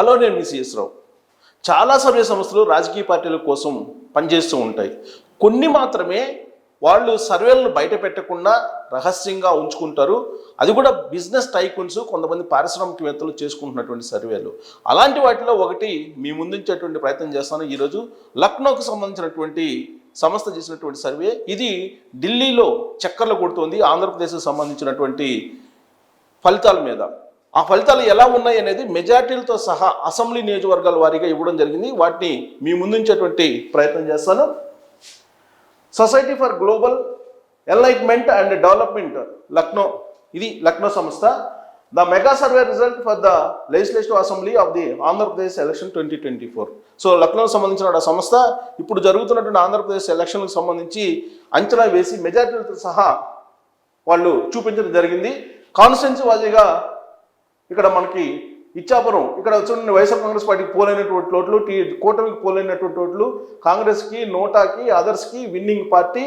Hello నేను మీ CS రావు. చాలా survey సంస్థలు రాజకీయ పార్టీల కోసం పనిచేస్తూ ఉంటాయి. కొన్ని మాత్రమే వాళ్ళు సర్వేలను బయట పెట్టకుండా రహస్యంగా ఉంచుకుంటారు. అది కూడా బిజినెస్ టైకున్స్ కొంతమంది పారిశ్రామికవేత్తలు చేసుకుంటున్నటువంటి సర్వేలు. అలాంటి వాటిలో ఒకటి మీ ముందుంచేటువంటి ప్రయత్నం చేస్తాను. ఈరోజు లక్నోకు సంబంధించినటువంటి సంస్థ చేసినటువంటి సర్వే. ఇది ఢిల్లీలో చక్కర్లు కొడుతోంది. ఆంధ్రప్రదేశ్కి సంబంధించినటువంటి ఫలితాల మీద. ఆ ఫలితాలు ఎలా ఉన్నాయి అనేది మెజార్టీలతో సహా అసెంబ్లీ నియోజకవర్గాల వారీగా ఇవ్వడం జరిగింది. వాటిని మీ ముందుంచేటువంటి ప్రయత్నం చేస్తాను. Society for global enlightenment and development Lucknow. ఇది లక్నో సంస్థ. The mega survey result for the legislative assembly of the Andhra Pradesh election twenty twenty four. So లక్నోకి సంబంధించిన సంస్థ. ఇప్పుడు జరుగుతున్నటువంటి ఆంధ్రప్రదేశ్ ఎలక్షన్లకు సంబంధించి అంచనా వేసి మెజార్టీలతో సహా వాళ్ళు చూపించడం జరిగింది. కాన్స్టిట్యున్సీ వాజీగా ఇక్కడ మనకి ఇచ్చాపురం ఇక్కడ చూడండి వైఎస్ఆర్ కాంగ్రెస్ పార్టీకి పోలైనటువంటి ఓట్లు టీ కూటమికి పోలైనటువంటి ఓట్లు కాంగ్రెస్కి నోటాకి అదర్స్కి విన్నింగ్ పార్టీ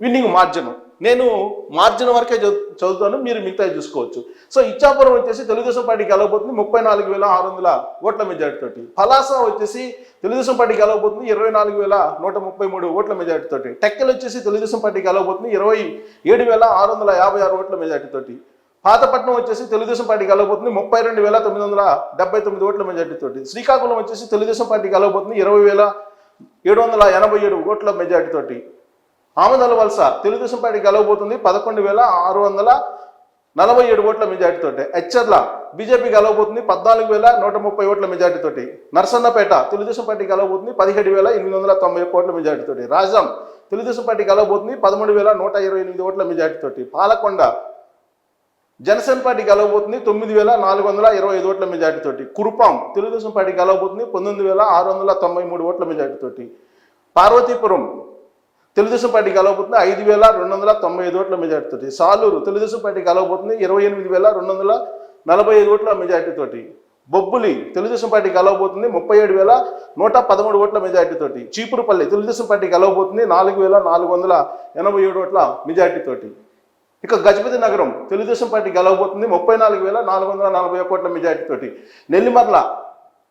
విన్నింగ్ మార్జిన్. నేను మార్జిన్ వరకే చదువు- చదువుతాను మీరు మిగతా చూసుకోవచ్చు. సో ఇచ్చాపురం వచ్చేసి తెలుగుదేశం పార్టీకి వెళ్ళబోతుంది ముప్పై నాలుగు వేల ఆరు వందల ఓట్ల మెజార్టీతోటి పలాస వచ్చేసి తెలుగుదేశం పార్టీకి వెళ్ళబోతుంది ఇరవై నాలుగు వేల నూట ముప్పై మూడు ఓట్ల మెజార్టీతోటి టెక్కెలు టెక్కల్ వచ్చేసి తెలుగుదేశం పార్టీకి వెళ్ళబోతుంది ఇరవై ఏడు వేల ఆరు వందల యాభై ఆరు ఓట్ల మెజార్టీతోటి పాతపట్నం వచ్చేసి తెలుగుదేశం పార్టీ గెలవబోతుంది. ముప్పై రెండు వేల తొమ్మిది వందల డెబ్బై తొమ్మిది ఓట్ల మెజార్టీతో శ్రీకాకుళం వచ్చేసి తెలుగుదేశం పార్టీ గెలవబోతుంది. ఇరవై వేల ఏడు వందల ఎనభై ఏడు ఓట్ల మెజార్టీ తోటి. ఆమదాల వలస తెలుగుదేశం పార్టీ గెలవబోతుంది. పదకొండు వేల ఆరు వందల నలభై ఏడు ఓట్ల మెజార్టీ హెచ్చర్ల బీజేపీ గెలవబోతుంది. పద్నాలుగు వేల నూట ముప్పై ఓట్ల మెజార్టీ నర్సన్నపేట తెలుగుదేశం పార్టీ గెలవబోతుంది. పదిహేడు వేల ఎనిమిది వందల తొంభై ఒక్క ఓట్ల మెజార్టీ రాజం రాజాం తెలుగుదేశం పార్టీ గెలవబోతుంది. పదమూడు వేల నూట ఇరవై ఎనిమిది ఓట్ల మెజార్టీ తోటి. పాలకొండ జనసేన పార్టీ గెలవబోతుంది తొమ్మిది వేల నాలుగు వందల ఇరవై ఐదు ఓట్ల మెజార్టీతోటి. కురుపాం తెలుగుదేశం పార్టీ గెలవబోతుంది పంతొమ్మిది వేల ఆరు వందల తొంభై మూడు ఓట్ల మెజార్టీతోటి. పార్వతీపురం తెలుగుదేశం పార్టీ గెలవబోతుంది ఐదు వేల రెండు వందల తొంభై ఐదు ఓట్ల మెజార్టీతోటి. సాలూరు తెలుగుదేశం పార్టీ గెలవబోతుంది ఇరవై ఎనిమిది వేల రెండు వందల నలభై ఐదు ఓట్ల మెజార్టీతోటి. బొబ్బులి తెలుగుదేశం పార్టీ గెలవబోతుంది ముప్పై ఏడు వేల నూట పదమూడు ఓట్ల మెజార్టీతోటి. చీపురుపల్లి తెలుగుదేశం పార్టీ గెలవబోతుంది నాలుగు వేల నాలుగు వందల ఎనభై ఏడు ఓట్ల మెజార్టీతోటి. ఇక గజపతి నగరం తెలుగుదేశం పార్టీ గెలవబోతుంది. ముప్పై నాలుగు వేల నాలుగు వందల నలభై కోట్ల మెజార్టీ తోటి. నెల్లిమర్ల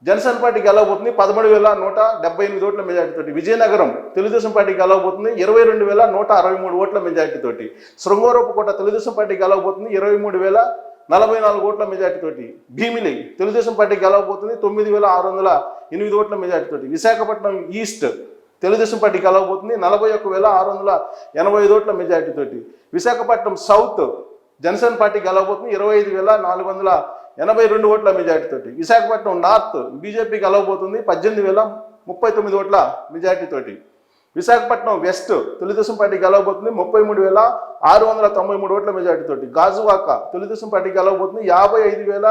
జనసేన పార్టీ గెలవబోతుంది. పదమూడు వేల నూట డెబ్బై ఎనిమిది ఓట్ల మెజార్టీ తోటి. విజయనగరం తెలుగుదేశం పార్టీ గెలవబోతుంది. ఇరవై రెండు వేల నూట అరవై మూడు ఓట్ల మెజార్టీ తోటి. శృంగవరపుకోట తెలుగుదేశం పార్టీ గెలవబోతుంది. ఇరవై మూడు వేల నలభై నాలుగు ఓట్ల మెజార్టీ తోటి. భీమిలి తెలుగుదేశం పార్టీ గెలవబోతుంది. తొమ్మిది వేల ఆరు వందల ఎనిమిది ఓట్ల మెజార్టీ తోటి. విశాఖపట్నం ఈస్ట్ తెలుగుదేశం పార్టీ కలవబోతుంది నలభై ఒక్క వేల ఆరు వందల ఎనభై ఐదు ఓట్ల మెజార్టీ తోటి. విశాఖపట్నం సౌత్ జనసేన పార్టీ గెలవబోతుంది. ఇరవై ఐదు వేల నాలుగు వందల ఎనభై రెండు ఓట్ల మెజార్టీ తోటి. విశాఖపట్నం నార్త్ బీజేపీ గెలవబోతుంది. పద్దెనిమిది వేల ముప్పై తొమ్మిది ఓట్ల మెజార్టీతోటి విశాఖపట్నం వెస్ట్ తెలుగుదేశం పార్టీ గెలవబోతుంది. ముప్పై మూడు వేల ఆరు వందల తొంభై మూడు ఓట్ల మెజార్టీతోటి గాజువాక తెలుగుదేశం పార్టీ గెలవబోతుంది. యాభై ఐదు వేల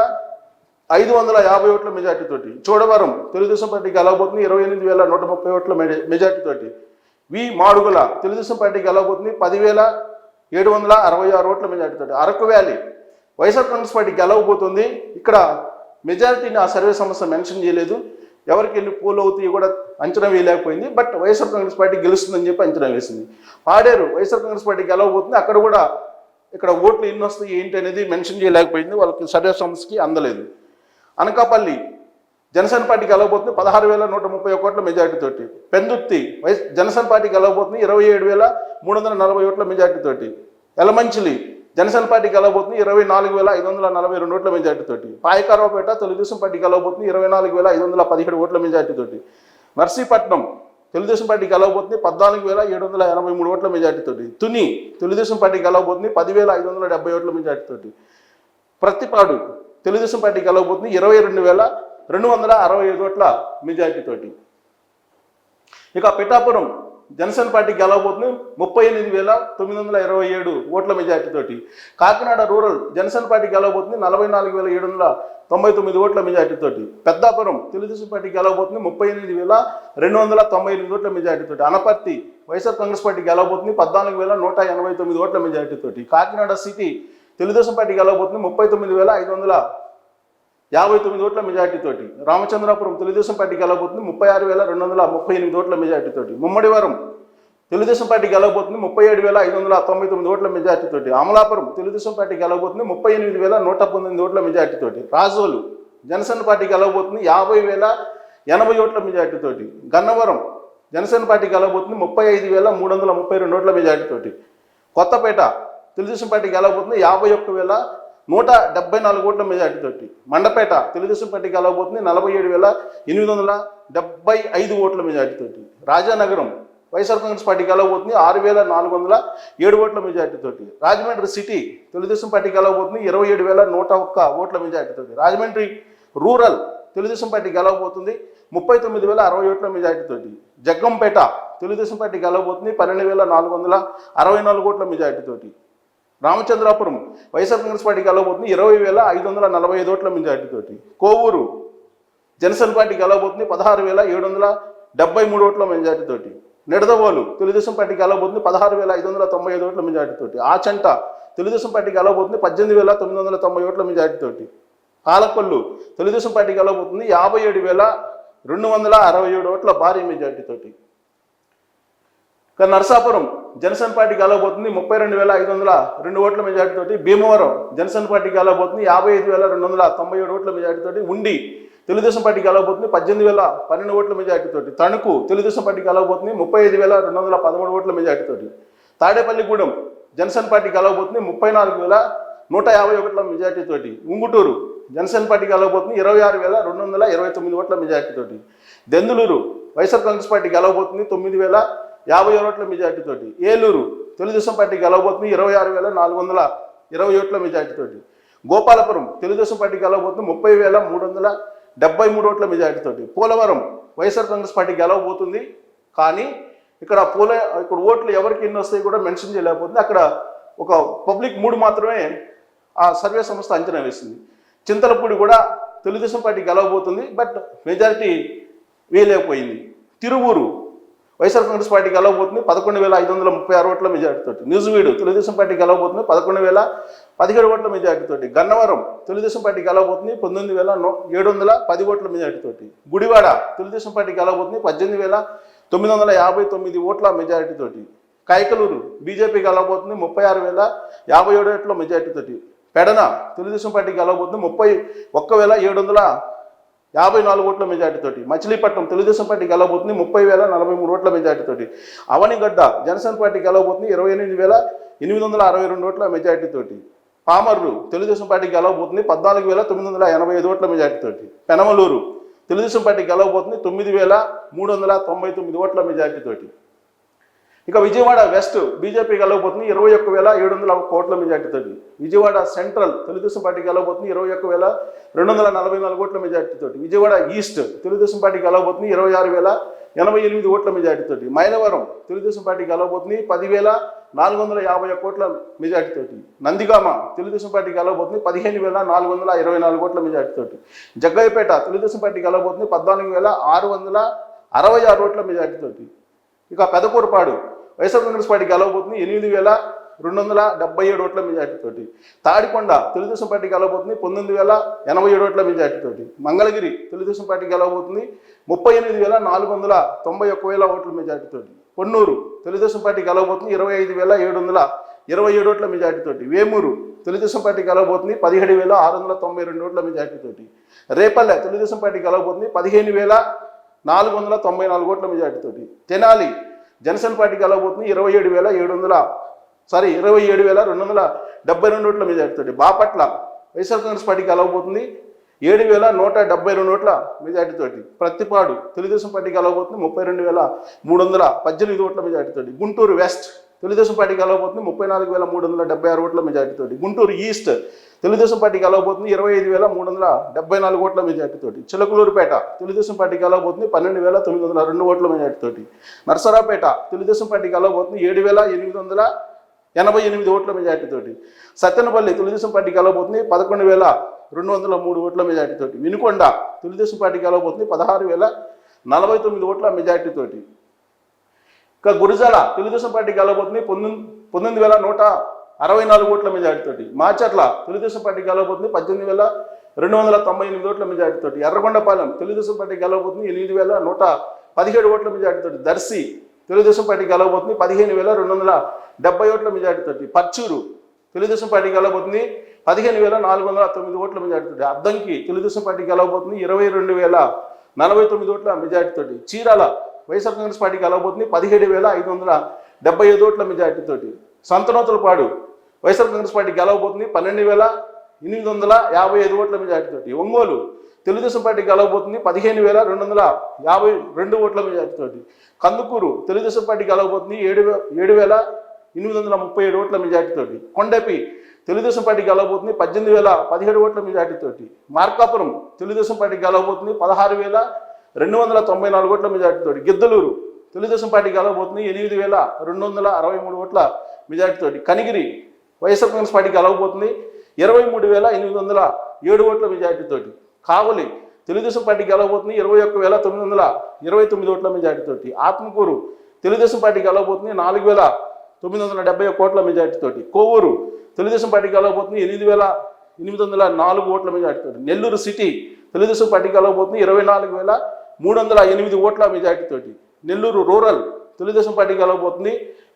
ఐదు వందల యాభై ఓట్ల మెజార్టీ తోటి చోడవరం తెలుగుదేశం పార్టీ గెలవబోతుంది ఇరవై ఎనిమిది వేల నూట ముప్పై ఓట్ల మెజా- మెజార్టీ తోటి వి మాడుగుల తెలుగుదేశం పార్టీ గెలవబోతుంది పదివేల ఏడు వందల అరవై ఆరు ఓట్ల మెజార్టీ తోటి Araku valley YSR Congress party గెలవబోతుంది. ఇక్కడ మెజారిటీని ఆ సర్వే సంస్థ మెన్షన్ చేయలేదు. ఎవరికి వెళ్ళి పోల్ అవుతాయి కూడా అంచనా వేయలేకపోయింది. బట్ వైఎస్ఆర్ కాంగ్రెస్ పార్టీ గెలుస్తుందని చెప్పి అంచనా వేసింది. పాడేరు వైఎస్ఆర్ కాంగ్రెస్ పార్టీ గెలవబోతుంది. అక్కడ కూడా ఇక్కడ ఓట్లు ఎన్ని వస్తాయి ఏంటి అనేది మెన్షన్ చేయలేకపోయింది. వాళ్ళకి సర్వే సంస్థకి అందలేదు. అనకాపల్లి జనసేన పార్టీ గెలవబోతుంది పదహారు వేల నూట ముప్పై కోట్ల ఓట్ల మెజార్టీ తోటి. పెందుర్తి వైఎస్ జనసేన పార్టీ గెలవబోతుంది ఇరవై ఏడు వేల మూడు వందల నలభై ఓట్ల మెజార్టీ తోటి. ఎలమంచిలి జనసేన పార్టీ గెలవబోతుంది ఇరవై నాలుగు వేల ఐదు వందల నలభై రెండు ఓట్ల మెజార్టీ తోటి. పాయకారావుపేట తెలుగుదేశం పార్టీ గెలవబోతుంది ఇరవై నాలుగు వేల ఐదు వందల పదిహేడు ఓట్ల మెజార్టీ తోటి. నర్సీపట్నం తెలుగుదేశం పార్టీ గెలవబోతుంది పద్నాలుగు వేల ఏడు వందల ఎనభై మూడు ఓట్ల మెజార్టీ తోటి. తుని తెలుగుదేశం పార్టీ గెలవబోతుంది పదివేల ఐదు వందల డెబ్బై ఓట్ల మెజార్టీ తోటి. ప్రతిపాడు తెలుగుదేశం పార్టీ గెలవబోతుంది. ఇరవై రెండు వేల రెండు వందల అరవై ఐదు ఓట్ల మెజార్టీతోటి ఇక పిఠాపురం జనసేన పార్టీ గెలవబోతుంది. ముప్పై ఎనిమిది వేల తొమ్మిది వందల ఇరవై ఏడు ఓట్ల మెజార్టీతోటి కాకినాడ రూరల్ జనసేన పార్టీ గెలవబోతుంది. నలభై నాలుగు వేల ఏడు వందల తొంభై తొమ్మిది ఓట్ల మెజార్టీతోటి పెద్దాపురం తెలుగుదేశం పార్టీ గెలవబోతుంది. ముప్పై ఎనిమిది వేల రెండు వందల తొంభై ఎనిమిది ఓట్ల మెజార్టీతోటి అనపర్తి వైఎస్ఆర్ కాంగ్రెస్ పార్టీ గెలవబోతుంది. పద్నాలుగు వేల నూట ఎనభై తొమ్మిది ఓట్ల మెజార్టీతోటి కాకినాడ సిటీ తెలుగుదేశం పార్టీ గెలవబోతుంది ముప్పై తొమ్మిది వేల ఐదు వందల యాభై తొమ్మిది ఓట్ల మెజార్టీతోటి రామచంద్రాపురం తెలుగుదేశం పార్టీ గెలవబోతుంది ముప్పై ఆరు వేల రెండు వందల ముప్పై ఎనిమిది ఓట్ల మెజార్టీతోటి ముమ్మడివరం తెలుగుదేశం పార్టీ గెలవబోతుంది ముప్పై ఏడు వేల ఐదు వందల తొంభై తొమ్మిది ఓట్ల మెజార్టీతోటి అమలాపురం తెలుగుదేశం పార్టీ గెలవబోతుంది ముప్పై ఎనిమిది వేల నూట పంతొమ్మిది ఓట్ల మెజార్టీ తోటి. రాజోలు జనసేన పార్టీ గెలవబోతుంది యాభై వేల ఎనభై ఓట్ల మెజార్టీతోటి గన్నవరం జనసేన పార్టీ గెలవబోతుంది ముప్పై ఐదు వేల మూడు వందల ముప్పై రెండు ఓట్ల మెజార్టీతోటి కొత్తపేట తెలుగుదేశం పార్టీ గెలవబోతుంది. యాభై ఒక్క వేల నూట డెబ్బై నాలుగు ఓట్ల మెజార్టీతోటి మండపేట తెలుగుదేశం పార్టీ గెలవబోతుంది. నలభై ఏడు వేల ఎనిమిది వందల డెబ్బై ఐదు ఓట్ల మెజార్టీతోటి రాజానగరం వైఎస్ఆర్ కాంగ్రెస్ పార్టీ గెలవబోతుంది. ఆరు వేల నాలుగు వందల ఏడు ఓట్ల మెజార్టీతోటి రాజమండ్రి సిటీ తెలుగుదేశం పార్టీ గెలవబోతుంది. ఇరవై ఏడు వేల నూట ఒక్క ఓట్ల మెజార్టీతోటి రాజమండ్రి రూరల్ తెలుగుదేశం పార్టీ గెలవబోతుంది. ముప్పై తొమ్మిది వేల అరవై ఓట్ల మెజార్టీతోటి జగ్గంపేట తెలుగుదేశం పార్టీ గెలవబోతుంది. పన్నెండు వేల నాలుగు వందల అరవై నాలుగు ఓట్ల మెజార్టీతోటి రామచంద్రాపురం వైఎస్ఆర్ కాంగ్రెస్ పార్టీ గెలవబోతుంది. ఇరవై వేల ఐదు వందల నలభై ఐదు ఓట్ల మెజార్టీతోటి. కోవూరు జనసేన పార్టీ గెలవబోతుంది. పదహారు వేల ఏడు వందల డెబ్బై మూడు ఓట్ల మెజార్టీతోటి. నిడదవోలు తెలుగుదేశం పార్టీ గెలవబోతుంది. పదహారు వేల ఐదు వందల తొంభై ఐదు ఓట్ల మెజార్టీతోటి. ఆచంట తెలుగుదేశం పార్టీ గెలవబోతుంది. పద్దెనిమిది వేల తొమ్మిది వందల తొంభై ఓట్ల మెజార్టీతోటి. ఆలపల్లు తెలుగుదేశం పార్టీ గెలవబోతుంది. యాభై ఏడు వేల రెండు వందల అరవై ఏడు ఓట్ల భారీ మెజార్టీతోటి. ఇక నరసాపురం జనసేన పార్టీ గెలవబోతుంది ముప్పై రెండు వేల ఐదు వందల రెండు ఓట్ల మెజార్టీతోటి భీమవరం జనసేన పార్టీ గెలవబోతుంది యాభై ఐదు వేల రెండు వందల తొంభై ఏడు ఓట్ల మెజార్టీతోటి ఉండి తెలుగుదేశం పార్టీ గెలవబోతుంది పద్దెనిమిది వేల పన్నెండు ఓట్ల మెజార్టీతోటి తణుకు తెలుగుదేశం పార్టీ గెలవబోతుంది ముప్పై ఐదు వేల రెండు వందల పదమూడు ఓట్ల మెజార్టీతోటి తాడేపల్లిగూడెం జనసేన పార్టీ గెలవబోతుంది ముప్పై నాలుగు వేల నూట యాభై ఒకట్ల మెజార్టీతోటి ఉంగుటూరు జనసేన పార్టీ గెలవబోతుంది ఇరవై ఆరు వేల రెండు వందల ఇరవై తొమ్మిది ఓట్ల మెజార్టీతోటి. దెందులూరు వైఎస్ఆర్ కాంగ్రెస్ పార్టీ గెలవబోతుంది తొమ్మిది వేల యాభై ఓట్ల మెజార్టీతోటి ఏలూరు తెలుగుదేశం పార్టీ గెలవబోతుంది ఇరవై ఆరు వేల నాలుగు వందల ఇరవై ఓట్ల మెజార్టీతోటి గోపాలపురం తెలుగుదేశం పార్టీ గెలవబోతుంది ముప్పై వేల మూడు వందల డెబ్బై మూడు ఓట్ల మెజార్టీతోటి పోలవరం వైఎస్ఆర్ కాంగ్రెస్ పార్టీ గెలవబోతుంది కానీ ఇక్కడ పోల ఇక్కడ ఓట్లు ఎవరికి ఎన్ని వస్తాయి కూడా మెన్షన్ చేయలేకపోతుంది. అక్కడ ఒక పబ్లిక్ మూడు మాత్రమే ఆ సర్వే సంస్థ అంచనా వేసింది. చింతలపూడి కూడా తెలుగుదేశం పార్టీ గెలవబోతుంది బట్ మెజారిటీ వేయలేకపోయింది. తిరువూరు వైఎస్ఆర్ కాంగ్రెస్ పార్టీ గెలవబోతుంది పదకొండు వేల ఐదు వందల ముప్పై ఆరు ఓట్ల మెజార్టీతోటి న్యూజివీడు తెలుగుదేశం పార్టీ గెలవబోతుంది పదకొండు వేల పదిహేడు ఓట్ల మెజార్టీతోటి గన్నవరం తెలుగుదేశం పార్టీ గెలవబోతుంది పంతొమ్మిది వేల ఏడు వందల పది ఓట్ల మెజార్టీతోటి గుడివాడ తెలుగుదేశం పార్టీ గెలవబోతుంది పద్దెనిమిది వేల తొమ్మిది వందల యాభై తొమ్మిది ఓట్ల మెజారిటీతోటి కైకలూరు బీజేపీ గెలవబోతుంది ముప్పై ఆరు వేల యాభై ఏడు ఓట్ల మెజార్టీతోటి పెడన తెలుగుదేశం పార్టీ గెలవబోతుంది ముప్పై ఒక్క వేల ఏడు వందల యాభై నాలుగు ఓట్ల మెజార్టీతోటి మచిలీపట్నం తెలుగుదేశం పార్టీ గెలవబోతుంది ముప్పై వేల నలభై మూడు ఓట్ల మెజార్టీతోటి అవనిగడ్డ జనసేన పార్టీ గెలవబోతుంది ఇరవై ఎనిమిది వేల ఎనిమిది వందల అరవై రెండు ఓట్ల మెజార్టీతోటి పామర్రు తెలుగుదేశం పార్టీ గెలవబోతుంది పద్నాలుగు వేల తొమ్మిది వందల ఎనభై ఐదు ఓట్ల మెజార్టీతోటి పెనమలూరు తెలుగుదేశం పార్టీ గెలవబోతుంది తొమ్మిది వేల మూడు వందల తొంభై తొమ్మిది ఓట్ల మెజార్టీతోటి ఇక విజయవాడ వెస్ట్ బీజేపీ గెలవబోతుంది ఇరవై ఒక్క వేల ఏడు వందల కోట్ల మెజార్టీతో విజయవాడ సెంట్రల్ తెలుగుదేశం పార్టీ గెలవబోతుంది ఇరవై ఒక్క వేల రెండు వందల నలభై నాలుగు కోట్ల మెజార్టీతో విజయవాడ ఈస్ట్ తెలుగుదేశం పార్టీ గెలవబోతుంది ఇరవై ఆరు వేల ఎనభై ఎనిమిది ఓట్ల మెజార్టీతో మైలవరం తెలుగుదేశం పార్టీ గెలవబోతుంది పదివేల నాలుగు వందల యాభై ఒక్క కోట్ల మెజార్టీతో నందిగామ తెలుగుదేశం పార్టీ గెలవబోతుంది పదిహేను వేల నాలుగు వందల ఇరవై నాలుగు కోట్ల మెజార్టీతో జగ్గయ్యపేట తెలుగుదేశం పార్టీ గెలవబోతుంది పద్నాలుగు వేల ఆరు వందల అరవై ఆరు ఓట్ల మెజార్టీతో ఇక పెదకూరుపాడు వైఎస్ఆర్ కాంగ్రెస్ పార్టీ గెలవబోతుంది ఎనిమిది వేల రెండు వందల డెబ్బై ఏడు ఓట్ల మెజార్టీతోటి తాడికొండ తెలుగుదేశం పార్టీ గెలవబోతుంది పంతొమ్మిది వేల ఎనభై ఏడు ఓట్ల మెజార్టీతోటి మంగళగిరి తెలుగుదేశం పార్టీ గెలవబోతుంది ముప్పై ఎనిమిది వేల నాలుగు వందల తొంభై ఒక్క వేల ఓట్ల మెజార్టీతోటి పొన్నూరు తెలుగుదేశం పార్టీ గెలవబోతుంది ఇరవై ఐదు వేల ఏడు వందల ఇరవై ఏడు ఓట్ల మెజార్టీతోటి వేమూరు తెలుగుదేశం పార్టీ గెలవబోతుంది పదిహేడు వేల ఆరు వందల తొంభై రెండు ఓట్ల మెజార్టీతోటి రేపల్లె తెలుగుదేశం పార్టీ గెలవబోతుంది పదిహేను వేల నాలుగు వందల తొంభై నాలుగు ఓట్ల మెజార్టీతోటి తెనాలి జనసేన పార్టీ గెలవబోతుంది ఇరవై ఏడు వేల ఏడు వందల సారీ ఇరవై ఏడు వేల రెండు వందల డెబ్బై రెండు ఓట్ల మెజార్టీతో బాపట్ల వైఎస్ఆర్ కాంగ్రెస్ పార్టీ గెలవబోతుంది ఏడు వేల నూట డెబ్బై రెండు ఓట్ల మెజార్టీతోటి ప్రతిపాడు తెలుగుదేశం పార్టీ గెలవబోతుంది ముప్పై రెండు వేల మూడు వందల పద్దెనిమిది ఓట్ల మెజార్టీతోటి గుంటూరు వెస్ట్ తెలుగుదేశం పార్టీ గెలవబోతుంది. ముప్పై నాలుగు వేల మూడు వందల డెబ్బై ఆరు ఓట్ల మెజార్టీతోటి. గుంటూరు ఈస్ట్ తెలుగుదేశం పార్టీ గెలవబోతుంది. ఇరవై ఐదు వేల మూడు వందల డెబ్బై నాలుగు ఓట్ల మెజార్టీతోటి. చిలకలూరుపేట తెలుగుదేశం పార్టీ గెలవబోతుంది. పన్నెండు వేల తొమ్మిది వందల రెండు ఓట్ల మెజార్టీతోటి. నర్సరాపేట తెలుగుదేశం పార్టీ గెలవబోతుంది. ఏడు వేల ఎనిమిది వందల ఎనభై ఎనిమిది ఓట్ల మెజార్టీతోటి. సత్తెనపల్లి తెలుగుదేశం పార్టీ గెలవబోతుంది. పదకొండు వేల రెండు వందల మూడు ఓట్ల మెజార్టీతోటి. వినుకొండ తెలుగుదేశం పార్టీ గెలవబోతుంది. పదహారు వేల నలభై తొమ్మిది ఓట్ల మెజార్టీతోటి. ఇక గురుజాల తెలుగుదేశం పార్టీ గెలవబోతుంది. పంతొమ్మిది పంతొమ్మిది వేల నూట అరవై నాలుగు ఓట్ల మెజార్టీతోటి. మాచర్ల తెలుగుదేశం పార్టీ గెలవబోతుంది. పద్దెనిమిది వేల రెండు వందల తొంభై ఎనిమిది ఓట్ల మెజార్టీతోటి. ఎర్రగొండపాలెం తెలుగుదేశం పార్టీ గెలవబోతుంది. ఎనిమిది వేల నూట పదిహేడు ఓట్ల మెజార్టీతోటి. దర్శి తెలుగుదేశం పార్టీ గెలవబోతుంది. పదిహేను వేల రెండు వందల డెబ్బై ఓట్ల మెజార్టీతోటి. పర్చూరు తెలుగుదేశం పార్టీ గెలవబోతుంది. పదిహేను వేల నాలుగు వందల తొమ్మిది ఓట్ల మెజార్టీతోటి. అద్దంకి తెలుగుదేశం పార్టీ గెలవబోతుంది. ఇరవై రెండు వేల నలభై తొమ్మిది ఓట్ల మెజార్టీతోటి. చీరాల వైఎస్ఆర్ కాంగ్రెస్ పార్టీ కలవబోతుంది పదిహేడు వేల ఐదు వందల డెబ్బై ఐదు ఓట్ల మెజార్టీతోటి. సంతనోతులపాడు వైఎస్ఆర్ కాంగ్రెస్ పార్టీ గెలవబోతుంది పన్నెండు వేల ఎనిమిది వందల యాభై ఐదు ఓట్ల మెజార్టీతోటి. ఒంగోలు తెలుగుదేశం పార్టీ గెలవబోతుంది పదిహేను వేల రెండు వందల యాభై రెండు ఓట్ల మెజార్టీతోటి. కందుకూరు తెలుగుదేశం పార్టీ గెలవబోతుంది ఏడు వే- ఏడు వేల ఎనిమిది వందల ముప్పై ఏడు ఓట్ల మెజార్టీతోటి. కొండపి తెలుగుదేశం పార్టీ గెలవబోతుంది పద్దెనిమిది వేల పదిహేడు ఓట్ల మెజార్టీతోటి. మార్కాపురం తెలుగుదేశం పార్టీ గెలవబోతుంది పదహారు వేల రెండు వందల తొంభై నాలుగు ఓట్ల మెజార్టీతోటి గిద్దలూరు. తెలుగుదేశం పార్టీ గెలవబోతుంది ఎనిమిది వేల రెండు వందల అరవై మూడు ఓట్ల మెజార్టీతోటి కనిగిరి వైఎస్ఆర్ కాంగ్రెస్ పార్టీ గెలవబోతుంది ఇరవై మూడు వేల ఎనిమిది వందల ఏడు ఓట్ల మెజార్టీతోటి కావలి తెలుగుదేశం పార్టీ గెలవబోతుంది ఇరవై ఒక్క వేల తొమ్మిది వందల ఇరవై తొమ్మిది ఓట్ల మెజార్టీతోటి ఆత్మకూరు తెలుగుదేశం పార్టీ గెలవబోతుంది నాలుగు వేల తొమ్మిది వందల డెబ్బై ఒక్క ఓట్ల మెజార్టీతోటి కోవూరు తెలుగుదేశం పార్టీ గెలవబోతుంది ఎనిమిది వేల ఎనిమిది వందల నాలుగు ఓట్ల మెజార్టీతోటి నెల్లూరు సిటీ తెలుగుదేశం పార్టీ గెలవబోతుంది ఇరవై నాలుగు వేల మూడు వందల ఎనిమిది ఓట్ల మెజార్టీతోటి. నెల్లూరు రూరల్ తెలుగుదేశం పార్టీ గెలవబోతుంది.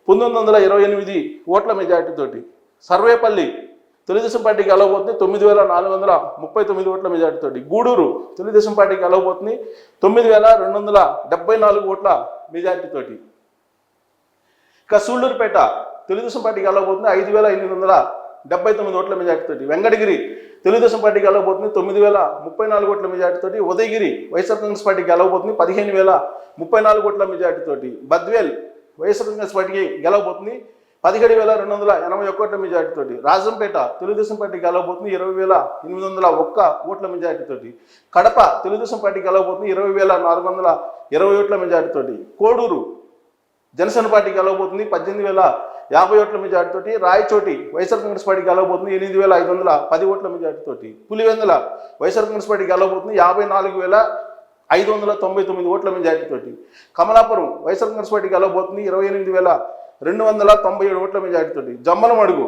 పంతొమ్మిది వందల ఇరవై ఎనిమిది ఓట్ల మెజార్టీతోటి. సర్వేపల్లి తెలుగుదేశం పార్టీ గెలవబోతుంది. తొమ్మిది వేల నాలుగు వందల ముప్పై తొమ్మిది ఓట్ల మెజార్టీతోటి. గూడూరు తెలుగుదేశం పార్టీ గెలవబోతుంది. తొమ్మిది వేల రెండు వందల డెబ్బై నాలుగు ఓట్ల మెజార్టీతోటి. ఇక సూళ్ళూరుపేట తెలుగుదేశం పార్టీ గెలవబోతుంది. ఐదు వేల ఎనిమిది వందల డెబ్బై తొమ్మిది ఓట్ల మెజార్టీతోటి వెంకటగిరి తెలుగుదేశం పార్టీ గెలవబోతుంది తొమ్మిది వేల ముప్పై నాలుగు ఓట్ల మెజార్టీతోటి ఉదయగిరి వైఎస్ఆర్ కాంగ్రెస్ పార్టీ గెలవబోతుంది పదిహేను వేల ముప్పై నాలుగు ఓట్ల మెజార్టీతోటి బద్వేల్ వైఎస్ఆర్ కాంగ్రెస్ పార్టీకి గెలవబోతుంది పదిహేడు వేల రెండు వందల ఎనభై ఒక్క ఓట్ల మెజార్టీతోటి రాజంపేట తెలుగుదేశం పార్టీ గెలవబోతుంది ఇరవై వేల ఎనిమిది వందల ఒక్క ఓట్ల మెజార్టీతోటి కడప తెలుగుదేశం పార్టీ గెలవబోతుంది ఇరవై వేల నాలుగు వందల ఇరవై ఓట్ల మెజార్టీతోటి కోడూరు జనసేన పార్టీ గెలవబోతుంది పద్దెనిమిది వేల యాభై ఓట్ల మెజార్టీతోటి రాయచోటి వైఎస్ఆర్ కాంగ్రెస్ పార్టీ గెలవబోతుంది ఎనిమిది వేల ఐదు వందల పది ఓట్ల మెజార్టీతోటి. పులివెందుల వైఎస్ఆర్ కాంగ్రెస్ పార్టీ గెలవబోతుంది యాభై నాలుగు వేల ఐదు వందల తొంభై తొమ్మిది ఓట్ల మెజార్టీతోటి. కమలాపురం వైఎస్ఆర్ కాంగ్రెస్ పార్టీ గెలవబోతుంది ఇరవై ఎనిమిది వేల రెండు వందల తొంభై ఏడు ఓట్ల మెజార్టీతోటి. జమ్మలమడుగు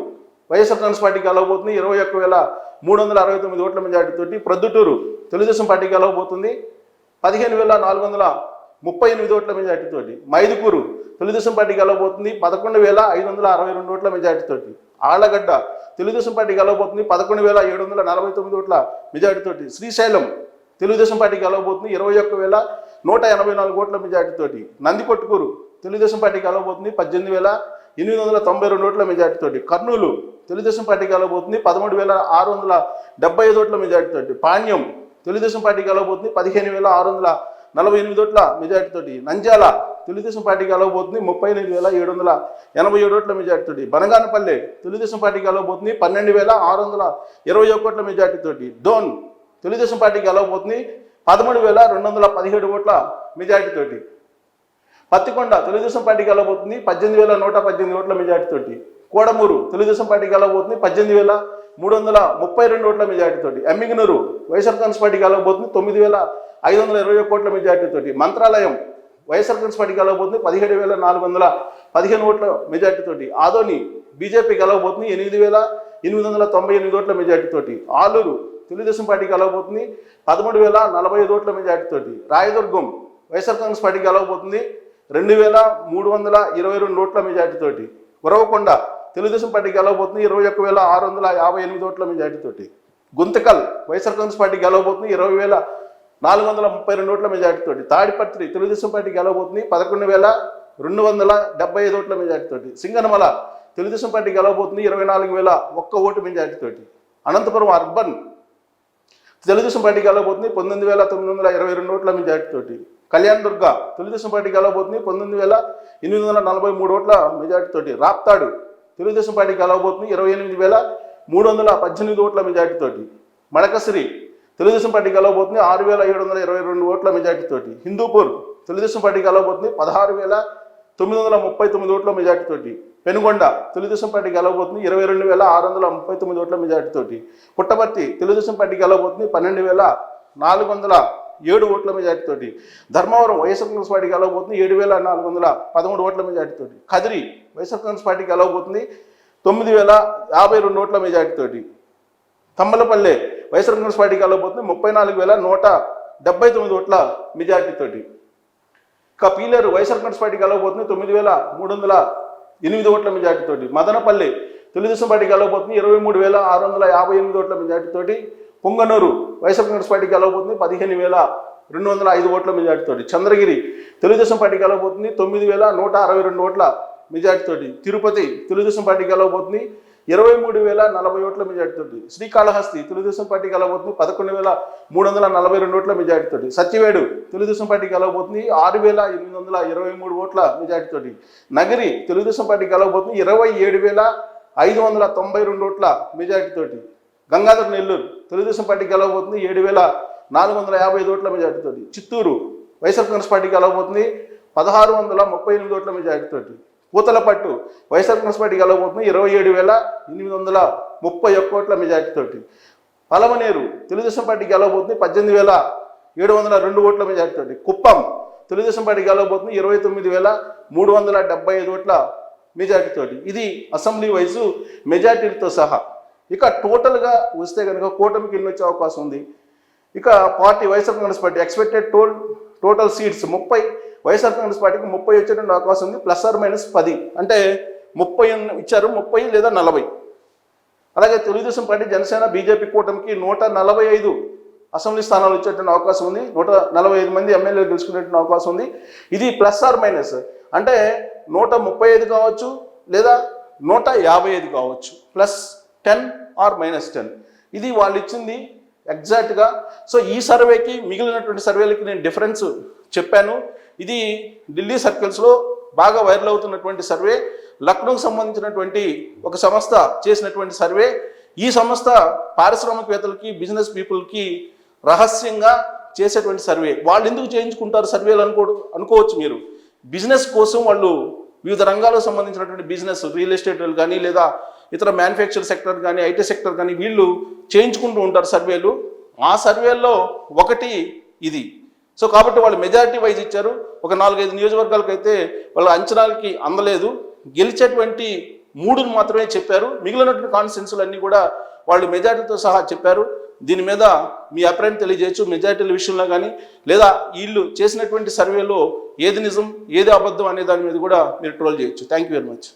వైఎస్ఆర్ కాంగ్రెస్ పార్టీ గెలవబోతుంది ఇరవై ఒక్క వేల మూడు వందల అరవై తొమ్మిది ఓట్ల మెజార్టీతోటి. ప్రొద్దుటూరు తెలుగుదేశం పార్టీ గెలవబోతుంది పదిహేను వేల నాలుగు వందల ముప్పై ఎనిమిది ఓట్ల మెజార్టీతోటి మైదుకూరు తెలుగుదేశం పార్టీ గెలవబోతుంది పదకొండు వేల ఐదు వందల అరవై రెండు ఓట్ల మెజార్టీతోటి. ఆళ్ళగడ్డ తెలుగుదేశం పార్టీ గెలవబోతుంది పదకొండు వేల ఏడు వందల నలభై తొమ్మిది ఓట్ల మెజార్టీతోటి. శ్రీశైలం తెలుగుదేశం పార్టీ గెలవబోతుంది ఇరవై ఒక్క వేల నూట ఎనభై నాలుగు ఓట్ల మెజార్టీతోటి. నందికొట్టుకూరు తెలుగుదేశం పార్టీ గెలవబోతుంది పద్దెనిమిది వేల ఎనిమిది వందల తొంభై రెండు ఓట్ల మెజార్టీతోటి. కర్నూలు తెలుగుదేశం పార్టీ గెలవబోతుంది పదమూడు వేల ఆరు వందల డెబ్బై ఐదు ఓట్ల మెజార్టీతోటి. పాణ్యం తెలుగుదేశం పార్టీ గెలవబోతుంది పదిహేను వేల ఆరు వందల నలభై ఎనిమిది ఓట్ల మెజార్టీతోటి నంజాల తెలుగుదేశం పార్టీ కలవబోతుంది ముప్పై ఎనిమిది వేల ఏడు వందల ఎనభై ఏడు ఓట్ల మెజార్టీతోటి బనగానపల్లె తెలుగుదేశం పార్టీ కలవబోతుంది పన్నెండు వేల ఆరు వందల ఇరవై ఒకట్ల ఓట్ల మెజార్టీతోటి డోన్ తెలుగుదేశం పార్టీ కలవబోతుంది పదమూడు వేల రెండు వందల పదిహేడు ఓట్ల మెజార్టీతోటి పత్తికొండ తెలుగుదేశం పార్టీ కలవబోతుంది పద్దెనిమిది వేల నూట పద్దెనిమిది ఓట్ల మెజార్టీతోటి కోడమూరు తెలుగుదేశం పార్టీ కలవబోతుంది పద్దెనిమిది వేల మూడు వందల ముప్పై రెండు ఓట్ల మెజార్టీతోటి ఎమ్మిగనూరు వైఎస్ఆర్ కాంగ్రెస్ పార్టీ కలవబోతుంది తొమ్మిది వేల ఐదు వందల ఇరవై కోట్ల ఓట్ల మెజార్టీతోటి మంత్రాలయం వైఎస్ఆర్ కాంగ్రెస్ పార్టీ గెలవబోతుంది పదిహేడు వేల నాలుగు వందల పదిహేను ఓట్ల మెజార్టీతోటి. ఆదోని బీజేపీ గెలవబోతుంది ఎనిమిది వేల ఎనిమిది వందల తొంభై ఎనిమిది ఓట్ల మెజార్టీతోటి. ఆలూరు తెలుగుదేశం పార్టీ గెలవబోతుంది పదమూడు వేల నలభై ఐదు ఓట్ల మెజార్టీతోటి. రాయదుర్గం వైఎస్ఆర్ కాంగ్రెస్ పార్టీ గెలవబోతుంది రెండు వేల మూడు వందల ఇరవై రెండు ఓట్ల మెజార్టీతోటి. ఉరవకొండ తెలుగుదేశం పార్టీ గెలవబోతుంది ఇరవై ఒక్క వేల ఆరు వందల యాభై ఎనిమిది ఓట్ల మెజార్టీతోటి. గుంతకల్ వైఎస్ఆర్ కాంగ్రెస్ పార్టీ గెలవబోతుంది ఇరవై వేల నాలుగు వందల ముప్పై రెండు ఓట్ల మెజార్టీతోటి తాడిపత్రి తెలుగుదేశం పార్టీ గెలవబోతుంది పదకొండు వేల రెండు వందల డెబ్బై ఐదు ఓట్ల మెజార్టీతోటి. సింగనమల తెలుగుదేశం పార్టీ గెలవబోతుంది ఇరవై నాలుగు వేల ఒక్క ఓటు మెజార్టీతోటి. అనంతపురం అర్బన్ తెలుగుదేశం పార్టీ గెలవబోతుంది పంతొమ్మిది వేల తొమ్మిది వందల ఇరవై రెండు ఓట్ల మెజార్టీతోటి. కళ్యాణ్ దుర్గ తెలుగుదేశం పార్టీ గెలవబోతుంది పంతొమ్మిది వేల ఎనిమిది వందల నలభై మూడు ఓట్ల మెజార్టీతోటి. రాప్తాడు తెలుగుదేశం పార్టీ గెలవబోతుంది ఇరవై ఎనిమిది వేల మూడు వందల పద్దెనిమిది ఓట్ల మెజార్టీతోటి. మడకశ్రీ తెలుగుదేశం పార్టీ గెలవబోతుంది ఆరు వేల ఏడు వందల ఇరవై రెండు ఓట్ల మెజార్టీతోటి హిందూపూర్ తెలుగుదేశం పార్టీ గెలవబోతుంది పదహారు వేల తొమ్మిది వందల ముప్పై తొమ్మిది ఓట్ల మెజార్టీతోటి పెనుగొండ తెలుగుదేశం పార్టీ గెలవబోతుంది ఇరవై రెండు వేల ఆరు వందల ముప్పై తొమ్మిది ఓట్ల మెజార్టీతోటి పుట్టపర్తి తెలుగుదేశం పార్టీ గెలవబోతుంది పన్నెండు వేల నాలుగు వందల ఏడు ఓట్ల మెజార్టీతోటి ధర్మవరం వైఎస్ఆర్ కాంగ్రెస్ పార్టీ గెలవబోతుంది ఏడు వేల నాలుగు వందల పదమూడు ఓట్ల మెజార్టీతోటి కదిరి వైఎస్ఆర్ కాంగ్రెస్ పార్టీ గెలవబోతుంది తొమ్మిది వేల యాభై రెండు ఓట్ల మెజార్టీతోటి తమ్మలపల్లె వైఎస్ఆర్ కాంగ్రెస్ పార్టీ గెలవబోతుంది ముప్పై నాలుగు వేల నూట డెబ్బై తొమ్మిది ఓట్ల మెజార్టీతోటి ఇక పీలేరు వైఎస్ఆర్ కాంగ్రెస్ పార్టీ గెలవబోతుంది తొమ్మిది వేల మూడు వందల ఎనిమిది ఓట్ల మెజార్టీతోటి మదనపల్లి తెలుగుదేశం పార్టీ కలవబోతుంది ఇరవై మూడు వేల ఆరు వందల యాభై ఎనిమిది ఓట్ల మెజార్టీతోటి పొంగనూరు వైఎస్ఆర్ కాంగ్రెస్ పార్టీ కలవబోతుంది పదిహేను వేల రెండు వందల ఐదు ఓట్ల మెజార్టీతోటి చంద్రగిరి తెలుగుదేశం పార్టీ కలవబోతుంది తొమ్మిది వేల నూట అరవై రెండు ఓట్ల మెజార్టీతోటి తిరుపతి తెలుగుదేశం పార్టీ కలవబోతుంది ఇరవై మూడు వేల నలభై ఓట్ల మెజార్టీతోటి శ్రీకాళహస్తి తెలుగుదేశం పార్టీ గెలవబోతుంది పదకొండు వేల మూడు వందల నలభై రెండు ఓట్ల మెజార్టీతోటి సత్యవేడు తెలుగుదేశం పార్టీ గెలవబోతుంది ఆరు వేల ఎనిమిది వందల ఇరవై మూడు ఓట్ల మెజార్టీతోటి నగరి తెలుగుదేశం పార్టీ గెలవబోతుంది ఇరవై ఏడు వేల ఐదు వందల తొంభై రెండు ఓట్ల మెజార్టీతోటి గంగాధర్ నెల్లూరు తెలుగుదేశం పార్టీ గెలవబోతుంది ఏడు వేల నాలుగు వందల యాభై ఐదు ఓట్ల మెజార్టీతోటి చిత్తూరు వైఎస్ఆర్ కాంగ్రెస్ పార్టీ గెలవబోతుంది పదహారు వందల ముప్పై ఎనిమిది ఓట్ల మెజార్టీతోటి పూతలపట్టు వైఎస్ఆర్ కాంగ్రెస్ పార్టీ గెలవబోతుంది. ఇరవై ఏడు వేల ఎనిమిది వందల ముప్పై ఒక్క ఓట్ల మెజార్టీతోటి పలమనేరు తెలుగుదేశం పార్టీ గెలవబోతుంది. పద్దెనిమిది వేల ఏడు వందల రెండు ఓట్ల మెజార్టీతోటి కుప్పం తెలుగుదేశం పార్టీ గెలవబోతుంది. ఇరవై తొమ్మిది వేల మూడు వందల డెబ్బై ఐదు ఓట్ల మెజార్టీతోటి ఇది అసెంబ్లీ వైజు మెజార్టీలతో సహా. ఇక టోటల్గా వస్తే కనుక కూటమికి ఎన్ని వచ్చే అవకాశం ఉంది? ఇక party YSR Congress party expected toll total seats ముప్పై వైఎస్ఆర్ కాంగ్రెస్ పార్టీకి ముప్పై వచ్చేటువంటి అవకాశం ఉంది ప్లస్ ఆర్ మైనస్ పది. అంటే ముప్పై ఇచ్చారు ముప్పై లేదా నలభై. అలాగే తెలుగుదేశం పార్టీ జనసేన బీజేపీ కూటమికి నూట నలభై ఐదు అసెంబ్లీ స్థానాలు ఇచ్చేటువంటి అవకాశం ఉంది. నూట నలభై ఐదు మంది ఎమ్మెల్యేలు గెలుచుకునేటువంటి అవకాశం ఉంది. ఇది ప్లస్ ఆర్ మైనస్. అంటే నూట ముప్పై ఐదు కావచ్చు లేదా నూట యాభై ఐదు కావచ్చు. Plus ten or minus ten. ఇది వాళ్ళు ఇచ్చింది ఎగ్జాక్ట్గా. సో ఈ సర్వేకి మిగిలినటువంటి సర్వేలకి నేను డిఫరెన్స్ చెప్పాను. ఇది ఢిల్లీ సర్కిల్స్లో బాగా వైరల్ అవుతున్నటువంటి సర్వే. లక్నోకి సంబంధించినటువంటి ఒక సంస్థ చేసినటువంటి సర్వే. ఈ సంస్థ పారిశ్రామికవేత్తలకి బిజినెస్ పీపుల్కి రహస్యంగా చేసేటువంటి సర్వే. వాళ్ళు ఎందుకు చేయించుకుంటారు సర్వేలు అనుకో అనుకోవచ్చు మీరు. బిజినెస్ కోసం వాళ్ళు వివిధ రంగాలకు సంబంధించినటువంటి బిజినెస్ రియల్ ఎస్టేట్ కానీ లేదా ఇతర మ్యానుఫ్యాక్చర్ సెక్టర్ కానీ ఐటీ సెక్టర్ కానీ వీళ్ళు చేయించుకుంటూ ఉంటారు సర్వేలు. ఆ సర్వేల్లో ఒకటి ఇది. సో కాబట్టి వాళ్ళు మెజారిటీ వైజ్ ఇచ్చారు. ఒక నాలుగైదు నియోజకవర్గాలకు అయితే వాళ్ళ అంచనాలకి అందలేదు. గెలిచేటువంటి మూడును మాత్రమే చెప్పారు. మిగిలినటువంటి కాన్స్టిట్యున్సీలన్నీ కూడా వాళ్ళు మెజార్టీతో సహా చెప్పారు. దీని మీద మీ అభిప్రాయం తెలియజేయచ్చు. మెజారిటీల విషయంలో కానీ లేదా వీళ్ళు చేసినటువంటి సర్వేలో ఏది నిజం ఏది అబద్ధం అనే దాని మీద కూడా మీరు ట్రోల్ చేయొచ్చు. Thank you very much